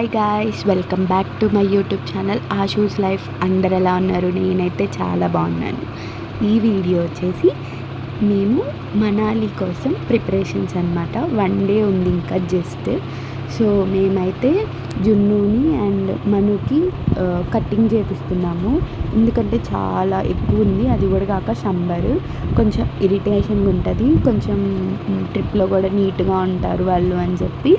Hi guys welcome back to my YouTube channel ఆ life అందరు ఎలా ఉన్నారు? నేనైతే చాలా బాగున్నాను. ఈ వీడియో వచ్చేసి మేము మనాలి కోసం ప్రిపరేషన్స్ అనమాట వన్ డే ఉంది ఇంకా జస్ట్ సో మేమైతే జున్నుని అండ్ మనుకి కట్టింగ్ చేపిస్తున్నాము. ఎందుకంటే చాలా ఎక్కువ ఉంది. అది కూడా కాక సమ్మర్ కొంచెం ఇరిటేషన్గా ఉంటుంది కొంచెం ట్రిప్లో కూడా నీట్గా ఉంటారు వాళ్ళు అని చెప్పి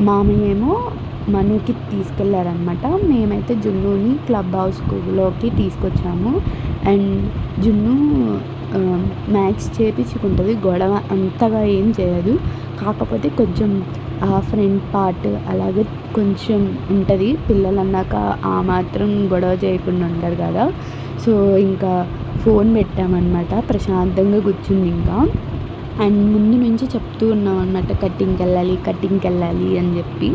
మామయ్య ఏమో మనుకి తీసుకెళ్ళారనమాట మేమైతే జున్నుని క్లబ్ హౌస్లోకి తీసుకొచ్చాము. అండ్ జున్ను మ్యాచ్ చేపించుకుంటుంది. గొడవ అంతగా ఏం చేయదు. కాకపోతే కొంచెం ఆ ఫ్రంట్ పార్ట్ అలాగే కొంచెం ఉంటుంది. పిల్లలు అన్నాక ఆ మాత్రం గొడవ చేయకుండా ఉంటారు కదా. సో ఇంకా ఫోన్ పెట్టామన్నమాట. ప్రశాంతంగా కూర్చుంది ఇంకా. అండ్ ముందు నుంచి చెప్తూ ఉన్నాం అనమాట కటింగ్కి వెళ్ళాలి కటింగ్కి వెళ్ళాలి అని చెప్పి.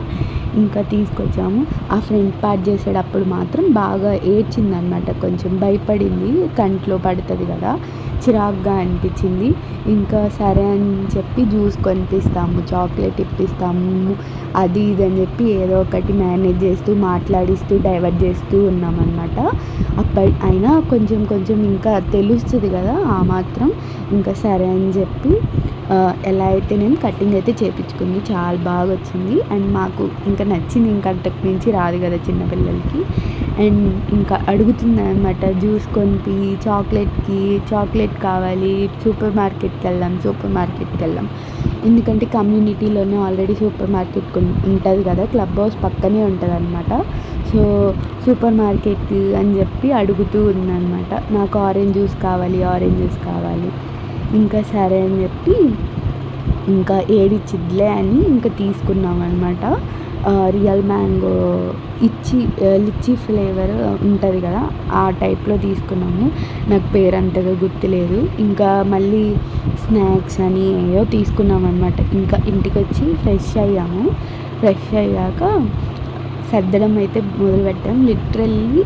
ఇంకా తీసుకొచ్చాము. ఆ ఫ్రంట్ పార్ట్ చేసేటప్పుడు మాత్రం బాగా ఏడ్చిందనమాట కొంచెం భయపడింది. కంట్లో పడుతుంది కదా. చిరాగ్గా అనిపించింది. ఇంకా సరే అని చెప్పి జ్యూస్ కొనిపిస్తాము. చాక్లెట్ ఇప్పిస్తాము. అది ఇది అని చెప్పి ఏదో ఒకటి మేనేజ్ చేస్తూ మాట్లాడిస్తూ డైవర్ట్ చేస్తూ ఉన్నామన్నమాట. అప్పటి అయినా కొంచెం కొంచెం ఇంకా తెలుస్తుంది కదా ఆ మాత్రం. ఇంకా సరే అని చెప్పి ఎలా అయితే నేను కటింగ్ అయితే చేపించుకుంది. చాలా బాగా వచ్చింది. అండ్ మాకు ఇంకా నచ్చింది ఇంకా అంతకు మించి రాదు కదా చిన్నపిల్లలకి అండ్ ఇంకా అడుగుతుంది అనమాట జ్యూస్ కొనిపి చాక్లెట్కి చాక్లెట్ కావాలి సూపర్ మార్కెట్కి వెళ్దాం సూపర్ మార్కెట్కి వెళ్దాం. ఎందుకంటే కమ్యూనిటీలోనే ఆల్రెడీ సూపర్ మార్కెట్ ఉంటుంది కదా క్లబ్ హౌస్ పక్కనే ఉంటుంది అనమాట సో సూపర్ మార్కెట్ అని చెప్పి అడుగుతూ ఉందన్నమాట. నాకు ఆరెంజ్ జ్యూస్ కావాలి ఆరెంజ్ జ్యూస్ కావాలి. ఇంకా సరే అని చెప్పి ఇంకా ఏడిచ్చిద్లే అని ఇంకా తీసుకున్నాం అనమాట రియల్ మ్యాంగో ఇచ్చి లిచ్చి ఫ్లేవర్ ఉంటుంది కదా ఆ టైప్లో తీసుకున్నాము. నాకు పేరు అంతగా గుర్తులేదు. ఇంకా మళ్ళీ స్నాక్స్ అని ఏవో తీసుకున్నాం అనమాట ఇంకా ఇంటికి వచ్చి ఫ్రెష్ అయ్యాము. ఫ్రెష్ అయ్యాక సర్దడం అయితే మొదలుపెట్టాం లిటరల్లీ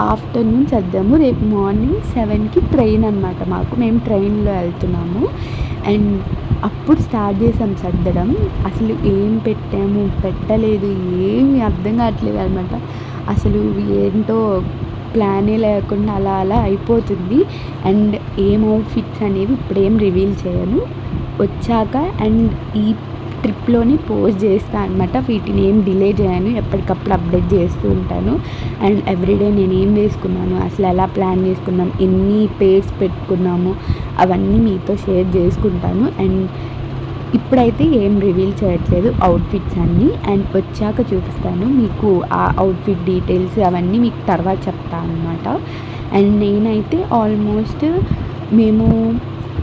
ఆఫ్టర్నూన్ సర్దాము. రేపు మార్నింగ్ సెవెన్కి ట్రైన్ అనమాట మాకు. మేము ట్రైన్లో వెళ్తున్నాము. అండ్ అప్పుడు స్టార్ట్ చేసాం సర్దడం. అసలు ఏం పెట్టాము? పెట్టలేదు. ఏమి అర్థం కావట్లేదు అనమాట. అసలు ఏంటో ప్లానే లేకుండా అలా అలా అయిపోతుంది. అండ్ ఏం అవుట్ఫిట్స్ అనేవి ఇప్పుడేం రివీల్ చేయను. వచ్చాక అండ్ ఈ ట్రిప్లోనే పోస్ట్ చేస్తాను అనమాట వీటిని ఏం డిలే చేయను. ఎప్పటికప్పుడు అప్డేట్ చేస్తూ ఉంటాను. అండ్ ఎవ్రీడే నేను ఏం వేసుకున్నాను? అసలు ఎలా ప్లాన్ చేసుకున్నాం? ఎన్ని పేర్స్ పెట్టుకున్నాము? అవన్నీ మీతో షేర్ చేసుకుంటాను. అండ్ ఇప్పుడైతే ఏం రివీల్ చేయట్లేదు. అవుట్ఫిట్స్ అన్నీ. అండ్ వచ్చాక చూపిస్తాను. మీకు ఆ అవుట్ఫిట్ డీటెయిల్స్ అవన్నీ మీకు తర్వాత చెప్తాను అనమాట అండ్ నేనైతే ఆల్మోస్ట్ మేము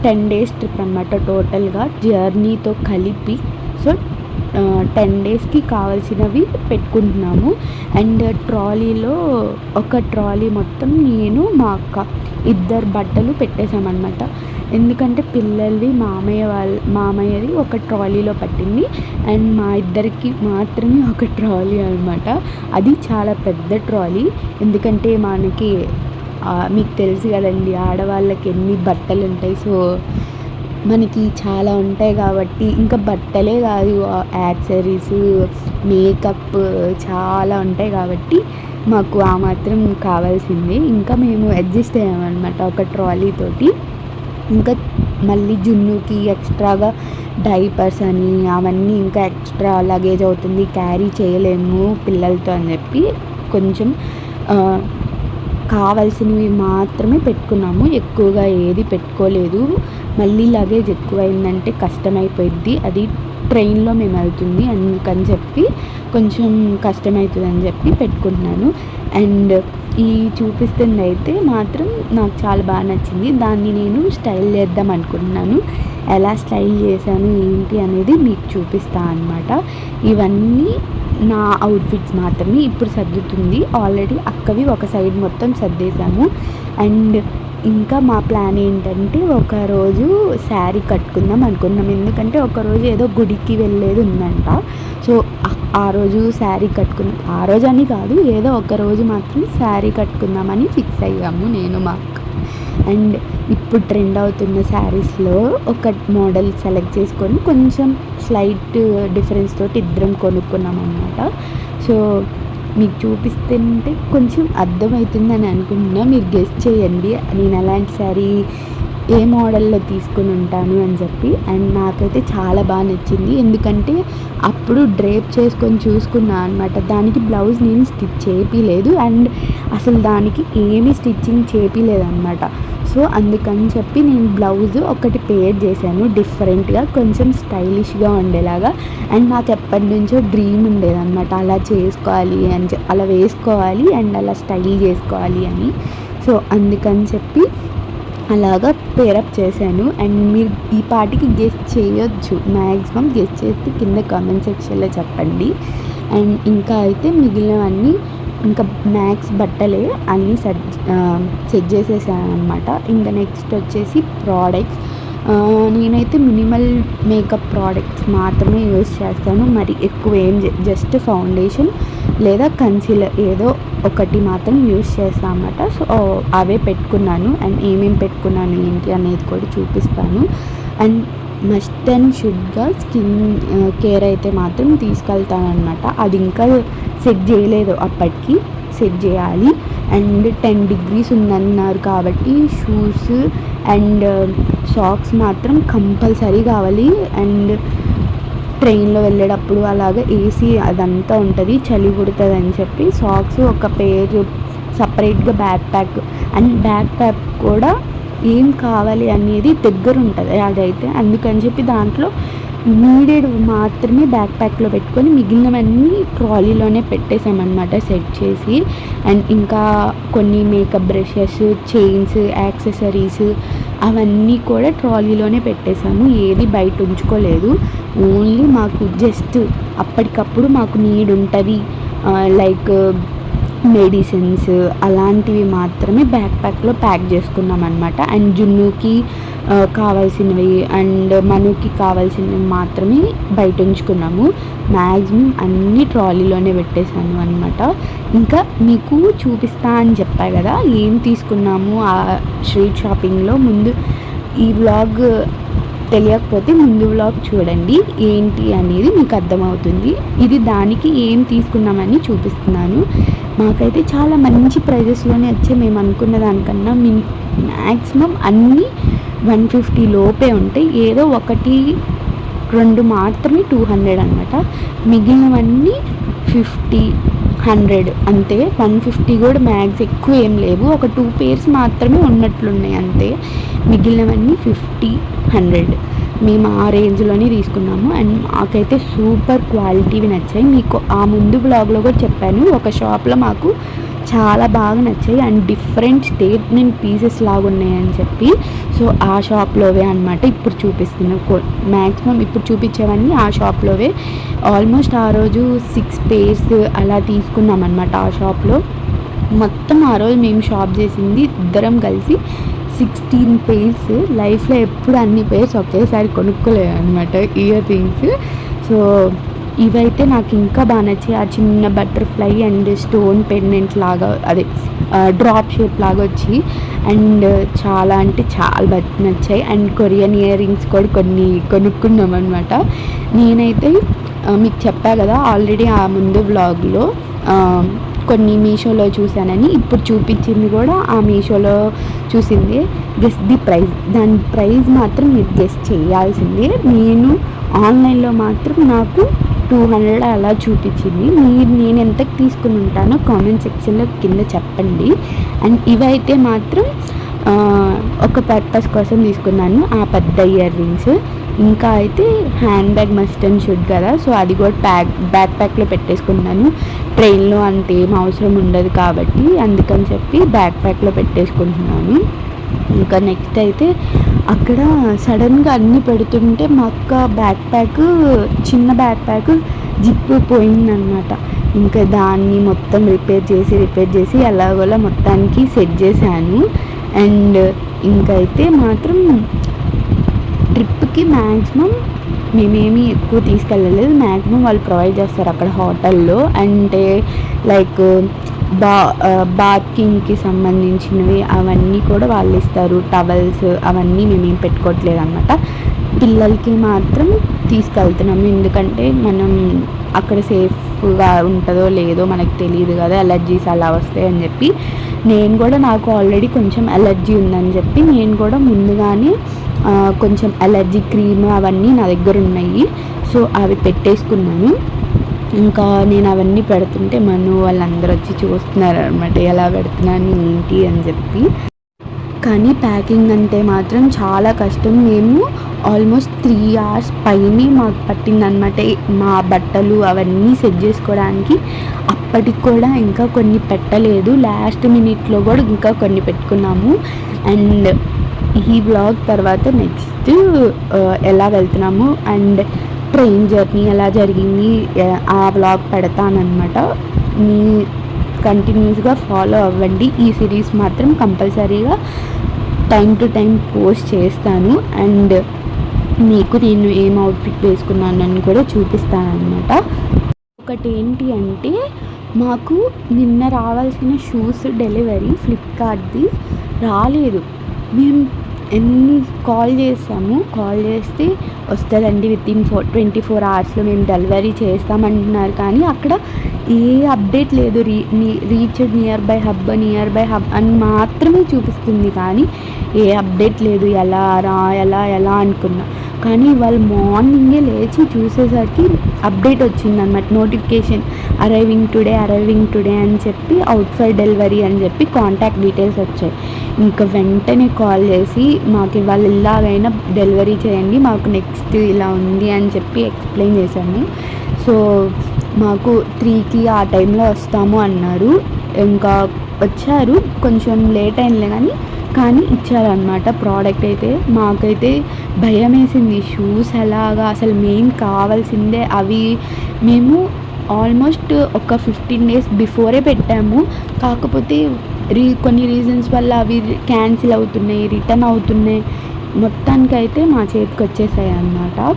టెన్ డేస్ ట్రిప్ అనమాట టోటల్గా జర్నీతో కలిపి సో టెన్ డేస్కి కావాల్సినవి పెట్టుకుంటున్నాము. అండ్ ట్రాలీలో ఒక ట్రాలీ మొత్తం నేను మా అక్క ఇద్దరు బట్టలు పెట్టేశామన్నమాట. ఎందుకంటే పిల్లలది మామయ్య వాళ్ళ మామయ్యది ఒక ట్రాలీలో పట్టింది. అండ్ మా ఇద్దరికి మాత్రమే ఒక ట్రాలీ అనమాట అది చాలా పెద్ద ట్రాలీ. ఎందుకంటే మనకి మీకు తెలుసు కదండి ఆడవాళ్ళకి ఎన్ని బట్టలు ఉంటాయి సో మనకి చాలా ఉంటాయి కాబట్టి ఇంకా బట్టలే కాదు యాక్సరీస్ మేకప్ చాలా ఉంటాయి కాబట్టి మాకు ఆ మాత్రం కావాల్సింది. ఇంకా మేము అడ్జస్ట్ అయ్యామన్నమాట ఒక ట్రాలీ తోటి. ఇంకా మళ్ళీ జున్నుకి ఎక్స్ట్రాగా డైపర్స్ అని అవన్నీ ఇంకా ఎక్స్ట్రా లగేజ్ అవుతుంది క్యారీ చేయలేము పిల్లలతో అని చెప్పి కొంచెం కావాల్సినవి మాత్రమే పెట్టుకున్నాము. ఎక్కువగా ఏది పెట్టుకోలేదు. మళ్ళీ లగేజ్ ఎక్కువైందంటే కష్టమైపోయింది అది ట్రైన్లో మేము వెళ్తుంది అందుకని చెప్పి కొంచెం కష్టమవుతుంది అని చెప్పి పెట్టుకుంటున్నాను. అండ్ ఈ చూపిస్తుంది అయితే మాత్రం నాకు చాలా బాగా నచ్చింది. దాన్ని నేను స్టైల్ చేద్దాం అనుకుంటున్నాను. ఎలా స్టైల్ చేశాను ఏంటి అనేది మీకు చూపిస్తాను అనమాట ఇవన్నీ నా అవుట్ఫిట్స్ మాత్రమే ఇప్పుడు సర్దుతుంది. ఆల్రెడీ అక్కవి ఒక సైడ్ మొత్తం సర్దేశాము. అండ్ ఇంకా మా ప్లాన్ ఏంటంటే ఒకరోజు శారీ కట్టుకుందాం అనుకున్నాం. ఎందుకంటే ఒకరోజు ఏదో గుడికి వెళ్ళేది ఉందంట. సో ఆ- ఆ రోజు శారీ కట్టుకున్నాం. ఆ రోజు అని కాదు ఏదో ఒక రోజు మాత్రం శారీ కట్టుకుందామని ఫిక్స్ అయ్యాము నేను మా అక్క. అండ్ ఇప్పుడు ట్రెండ్ అవుతున్న శారీస్లో ఒక మోడల్ సెలెక్ట్ చేసుకొని కొంచెం స్లైట్ డిఫరెన్స్ తోటి ఇద్దరం కొనుక్కున్నాం అనమాట సో మీకు చూపిస్తుంటే కొంచెం అర్థమవుతుందని అనుకుంటున్నా. మీరు గెస్ట్ చేయండి. నేను అలాంటి శారీ ఏ మోడల్లో తీసుకుని ఉంటాను అని చెప్పి. అండ్ నాకైతే చాలా బాగా నచ్చింది. ఎందుకంటే అప్పుడు డ్రేప్ చేసుకొని చూసుకున్నా అనమాట దానికి బ్లౌజ్ నేను స్టిచ్ చేపిలేదు. అండ్ అసలు దానికి ఏమీ స్టిచ్చింగ్ చేపిలేదు అనమాట సో అందుకని చెప్పి నేను బ్లౌజ్ ఒకటి పేర్ చేశాను. డిఫరెంట్గా కొంచెం స్టైలిష్గా ఉండేలాగా. అండ్ నాకు ఎప్పటి నుంచో డ్రీమ్ ఉండేదన్నమాట. అలా చేసుకోవాలి అని అలా వేసుకోవాలి అండ్ అలా స్టైల్ చేసుకోవాలి అని. సో అందుకని చెప్పి అలాగా పేరప్ చేశాను. అండ్ మీరు ఈ పాటికి గెస్ట్ చేయొచ్చు. మ్యాక్సిమం గెస్ట్ చేస్తే కింద కామెంట్ సెక్షన్లో చెప్పండి. అండ్ ఇంకా అయితే మిగిలినవన్నీ ఇంకా మ్యాక్స్ బట్టలే అన్నీ సెట్ సెట్ చేసేసాను అనమాట ఇంకా నెక్స్ట్ వచ్చేసి ప్రోడక్ట్స్. నేనైతే మినిమల్ మేకప్ ప్రోడక్ట్స్ మాత్రమే యూజ్ చేస్తాను. మరి ఎక్కువ ఏం జస్ట్ ఫౌండేషన్ లేదా కన్సీలర్ ఏదో ఒకటి మాత్రం యూజ్ చేస్తాను అన్నమాట. సో అవే పెట్టుకున్నాను. అండ్ ఏమేమి పెట్టుకున్నాను ఏంటి అనేది కూడా చూపిస్తాను. అండ్ మస్ట్ అండ్ షుడ్గా స్కిన్ కేర్ అయితే మాత్రం తీసుకెళ్తానమాట అది ఇంకా సెట్ చేయలేదు అప్పటికి. సెట్ చేయాలి. అండ్ టెన్ డిగ్రీస్ ఉందన్నారు కాబట్టి షూస్ అండ్ సాక్స్ మాత్రం కంపల్సరీ కావాలి. అండ్ ట్రైన్లో వెళ్ళేటప్పుడు అలాగే ఏసీ అదంతా ఉంటుంది. చలి పుడుతుంది అని చెప్పి సాక్స్ ఒక పేరు సపరేట్గా backpack. And backpack కూడా ఏం కావాలి అనేది దగ్గర ఉంటుంది అదైతే. అందుకని చెప్పి దాంట్లో నీడెడ్ మాత్రమే బ్యాక్ ప్యాక్లో పెట్టుకొని మిగిలినవన్నీ ట్రాలీలోనే పెట్టేసామన్నమాట సెట్ చేసి. అండ్ ఇంకా కొన్ని మేకప్ బ్రషెస్ చైన్స్ యాక్సెసరీస్ అవన్నీ కూడా ట్రాలీలోనే పెట్టేశాము ఏది బయట ఉంచుకోలేదు. ఓన్లీ మాకు జస్ట్ అప్పటికప్పుడు మాకు నీడ్ ఉంటుంది. లైక్ మెడిసిన్స్ అలాంటివి మాత్రమే బ్యాక్ ప్యాక్లో ప్యాక్ చేసుకున్నాం అనమాట అండ్ జున్నుకి కావాల్సినవి అండ్ మనుకి కావాల్సినవి మాత్రమే బయట ఉంచుకున్నాము. మ్యాక్సిమం అన్ని ట్రాలీలోనే పెట్టేశాను అనమాట ఇంకా మీకు చూపిస్తా అని చెప్పా కదా ఏం తీసుకున్నాము ఆ స్ట్రీట్ షాపింగ్లో. ముందు ఈ వ్లాగ్ తెలియకపోతే ముందు వ్లాగ్ చూడండి ఏంటి అనేది మీకు అర్థమవుతుంది. ఇది దానికి ఏం తీసుకున్నామని చూపిస్తున్నాను. మాకైతే చాలా మంచి ప్రైజెస్లోనే వచ్చాయి మేము అనుకున్న దానికన్నా మీ మ్యాక్సిమం అన్నీ వన్ ఫిఫ్టీ లోపే ఉంటాయి. ఏదో ఒకటి రెండు మాత్రమే టూ హండ్రెడ్ అనమాట మిగిలినవన్నీ ఫిఫ్టీ హండ్రెడ్ అంతే. వన్ ఫిఫ్టీ కూడా మ్యాక్స్ ఎక్కువ ఏం లేవు. ఒక టూ పేర్స్ మాత్రమే ఉన్నట్లున్నాయి అంతే. మిగిలినవన్నీ ఫిఫ్టీ హండ్రెడ్. మేము ఆ రేంజ్లోనే తీసుకున్నాము. అండ్ మాకైతే సూపర్ క్వాలిటీవి నచ్చాయి. మీకు ఆ ముందు బ్లాగ్లో కూడా చెప్పాను. ఒక షాప్లో మాకు చాలా బాగా నచ్చాయి. అండ్ డిఫరెంట్ స్టేట్మెంట్ పీసెస్ లాగా ఉన్నాయని చెప్పి. సో ఆ షాప్లోవే అనమాట ఇప్పుడు చూపిస్తున్నాం మ్యాక్సిమం ఇప్పుడు చూపించేవన్నీ ఆ షాప్లోవే. ఆల్మోస్ట్ ఆ రోజు సిక్స్ పేర్స్ అలా తీసుకున్నాం అనమాట ఆ షాప్లో. మొత్తం ఆ రోజు మేము షాప్ చేసింది ఇద్దరం కలిసి సిక్స్టీన్ పెయిర్స్ లైఫ్లో ఎప్పుడు అన్ని పేర్స్ ఒకేసారి కొనుక్కోలేదు అనమాట ఇయర్ రింగ్స్ సో ఇవైతే నాకు ఇంకా బాగా నచ్చాయి. ఆ చిన్న బటర్ఫ్లై అండ్ స్టోన్ పెండెంట్ లాగా అదే డ్రాప్ షేప్ లాగా వచ్చి అండ్ చాలా అంటే చాలా బాగా నచ్చాయి. అండ్ కొరియన్ ఇయర్ రింగ్స్ కూడా కొన్ని కొనుక్కున్నాం అనమాట నేనైతే మీకు చెప్పా కదా ఆల్రెడీ ఆ ముందు వ్లాగ్లో కొన్ని మీషోలో చూశానని ఇప్పుడు చూపించింది కూడా ఆ మీషోలో చూసింది. గెస్ ది ప్రైజ్ దాని ప్రైజ్ మాత్రం మీరు గెస్ చేయాల్సిందే. నేను ఆన్లైన్లో మాత్రం నాకు టూ హండ్రెడ్ అలా చూపించింది. మీరు నేను ఎంతకు తీసుకుని ఉంటానో కామెంట్ సెక్షన్లో కింద చెప్పండి. అండ్ ఇవైతే మాత్రం ఒక పర్పస్ కోసం తీసుకున్నాను. ఆ పెద్ద ఇయర్ రింగ్స్ ఇంకా అయితే handbag must and should కదా. సో అది కూడా ప్యాక్ బ్యాక్ ప్యాక్లో పెట్టేసుకున్నాను. ట్రైన్లో అంత ఏం అవసరం ఉండదు కాబట్టి అందుకని చెప్పి బ్యాక్ ప్యాక్లో పెట్టేసుకుంటున్నాను. ఇంకా నెక్స్ట్ అయితే అక్కడ సడన్గా అన్నీ పెడుతుంటే మా అక్క బ్యాక్ ప్యాక్ చిన్న బ్యాక్ ప్యాక్ జిప్ పోయిందనమాట ఇంకా దాన్ని మొత్తం రిపేర్ చేసి రిపేర్ చేసి ఎలాగోలా మొత్తానికి సెట్ చేశాను. అండ్ ఇంకైతే మాత్రం వాళ్ళకి మ్యాక్సిమం మేమేమి ఎక్కువ తీసుకెళ్ళలేదు. మ్యాక్సిమం వాళ్ళు ప్రొవైడ్ చేస్తారు అక్కడ హోటల్లో. అంటే లైక్ బా బాత్కింగ్కి సంబంధించినవి అవన్నీ కూడా వాళ్ళు ఇస్తారు. టవల్స్ అవన్నీ మేమేం పెట్టుకోవట్లేదు అనమాట పిల్లలకి మాత్రం తీసుకెళ్తున్నాము ఎందుకంటే మనం అక్కడ సేఫ్గా ఉంటుందో లేదో మనకు తెలియదు కదా ఎలర్జీస్ అలా వస్తాయి అని చెప్పి. నేను కూడా నాకు ఆల్రెడీ కొంచెం ఎలర్జీ ఉందని చెప్పి నేను కూడా ముందుగానే కొంచెం ఎలర్జీ క్రీమ్ అవన్నీ నా దగ్గర ఉన్నాయి. సో అవి పెట్టేసుకున్నాను. ఇంకా నేను అవన్నీ పెడుతుంటే మను వాళ్ళందరూ వచ్చి చూస్తున్నారు అనమాట ఎలా పెడుతున్నాను ఏంటి అని చెప్పి. కానీ ప్యాకింగ్ అంటే మాత్రం చాలా కష్టం. మేము ఆల్మోస్ట్ త్రీ అవర్స్ పైనే మాకు పట్టిందనమాట మా బట్టలు అవన్నీ సెట్ చేసుకోవడానికి. అప్పటికి కూడా ఇంకా కొన్ని పెట్టలేదు. లాస్ట్ మినిట్లో కూడా ఇంకా కొన్ని పెట్టుకున్నాము. అండ్ ఈ బ్లాగ్ తర్వాత నెక్స్ట్ ఎలా వెళ్తున్నాము అండ్ ట్రైన్ జర్నీ ఎలా జరిగింది ఆ బ్లాగ్ పెడతానమాట మీ కంటిన్యూస్గా ఫాలో అవ్వండి. ఈ సిరీస్ మాత్రం కంపల్సరీగా టైం టు టైం పోస్ట్ చేస్తాను అండ్ మీకు నేను ఏం అవుట్ఫిట్ వేసుకున్నానని కూడా చూపిస్తాను అనమాట ఒకటి ఏంటి అంటే మాకు నిన్న రావాల్సిన షూస్ డెలివరీ ఫ్లిప్కార్ట్ది రాలేదు. మేము ఎన్ని కాల్ చేసాము? కాల్ చేస్తే వస్తుందండి within four twenty four అవర్స్లో మేము డెలివరీ చేస్తామంటున్నారు. కానీ అక్కడ ఏ అప్డేట్ లేదు. Re reached nearby hub nearby hub అని మాత్రమే చూపిస్తుంది. కానీ ఏ అప్డేట్ లేదు. ఎలా రా ఎలా ఎలా అనుకున్నా. కానీ వాళ్ళు మార్నింగే లేచి చూసేసరికి అప్డేట్ వచ్చిందనమాట notification arriving today arriving today అని చెప్పి అవుట్ సైడ్ డెలివరీ అని చెప్పి కాంటాక్ట్ డీటెయిల్స్ వచ్చాయి. ఇంకా వెంటనే కాల్ చేసి మాకు ఇవాళ ఇలాగైనా డెలివరీ చేయండి మాకు నెక్స్ట్ ఇలా ఉంది అని చెప్పి ఎక్స్ప్లెయిన్ చేశాను. సో మాకు త్రీకి ఆ టైంలో వస్తాము అన్నారు. ఇంకా వచ్చారు. కొంచెం లేట్ అయిందిలే కానీ కానీ ఇచ్చారనమాట ప్రోడక్ట్ అయితే. మాకైతే భయం వేసింది షూస్ ఎలాగా? అసలు మెయిన్ కావాల్సిందే. అవి మేము ఆల్మోస్ట్ ఒక ఫిఫ్టీన్ డేస్ బిఫోరే పెట్టాము. కాకపోతే రీ కొన్ని రీజన్స్ వల్ల అవి క్యాన్సిల్ అవుతున్నాయి రిటర్న్ అవుతున్నాయి. మొత్తానికైతే మా చేతికి వచ్చేసాయి అన్నమాట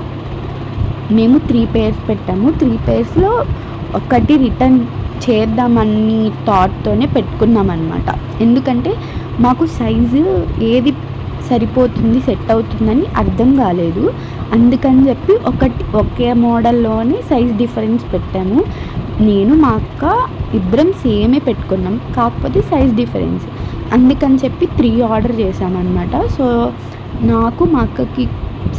మేము త్రీ పేర్స్ పెట్టాము. త్రీ పేర్స్లో ఒకటి రిటర్న్ చేద్దామని థాట్తోనే పెట్టుకున్నాం అనమాట ఎందుకంటే మాకు సైజు ఏది సరిపోతుంది సెట్ అవుతుందని అర్థం కాలేదు. అందుకని చెప్పి ఒకటి ఒకే మోడల్లోనే సైజ్ డిఫరెన్స్ పెట్టాము. నేను మా అక్క ఇద్దరం సేమే పెట్టుకున్నాం. కాకపోతే సైజ్ డిఫరెన్స్ అందుకని చెప్పి త్రీ ఆర్డర్ చేశామన్నమాట. సో నాకు మా అక్కకి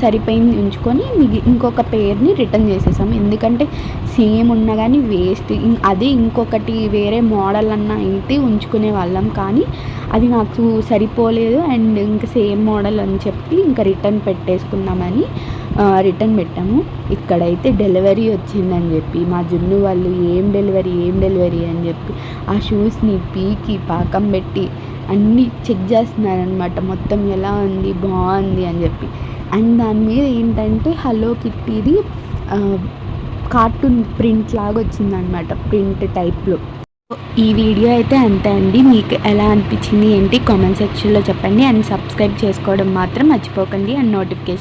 సరిపోయింది ఉంచుకొని మిగి ఇంకొక పేరుని రిటర్న్ చేసేసాము. ఎందుకంటే సేమ్ ఉన్నా కానీ వేస్ట్. అదే ఇంకొకటి వేరే మోడల్ అన్న అయితే ఉంచుకునే వాళ్ళం. కానీ అది నాకు సరిపోలేదు. అండ్ ఇంకా సేమ్ మోడల్ అని చెప్పి ఇంకా రిటర్న్ పెట్టేసుకున్నామని రిటర్న్ పెట్టాము. ఇక్కడైతే డెలివరీ వచ్చిందని చెప్పి మా జున్ను వాళ్ళు ఏం డెలివరీ ఏం డెలివరీ అని చెప్పి ఆ షూస్ని పీకి పాకం పెట్టి అన్నీ చెక్ చేస్తున్నారనమాట మొత్తం ఎలా ఉంది? బాగుంది అని చెప్పి. అండ్ దాని మీద ఏంటంటే హలో కిట్టీది కార్టూన్ ప్రింట్ లాగా వచ్చిందనమాట ప్రింట్ టైప్లో. ఈ వీడియో అయితే అంతే అండి. మీకు ఎలా అనిపించింది ఏంటి? కామెంట్ సెక్షన్లో చెప్పండి. అండ్ సబ్స్క్రైబ్ చేసుకోవడం మాత్రం మర్చిపోకండి. And notification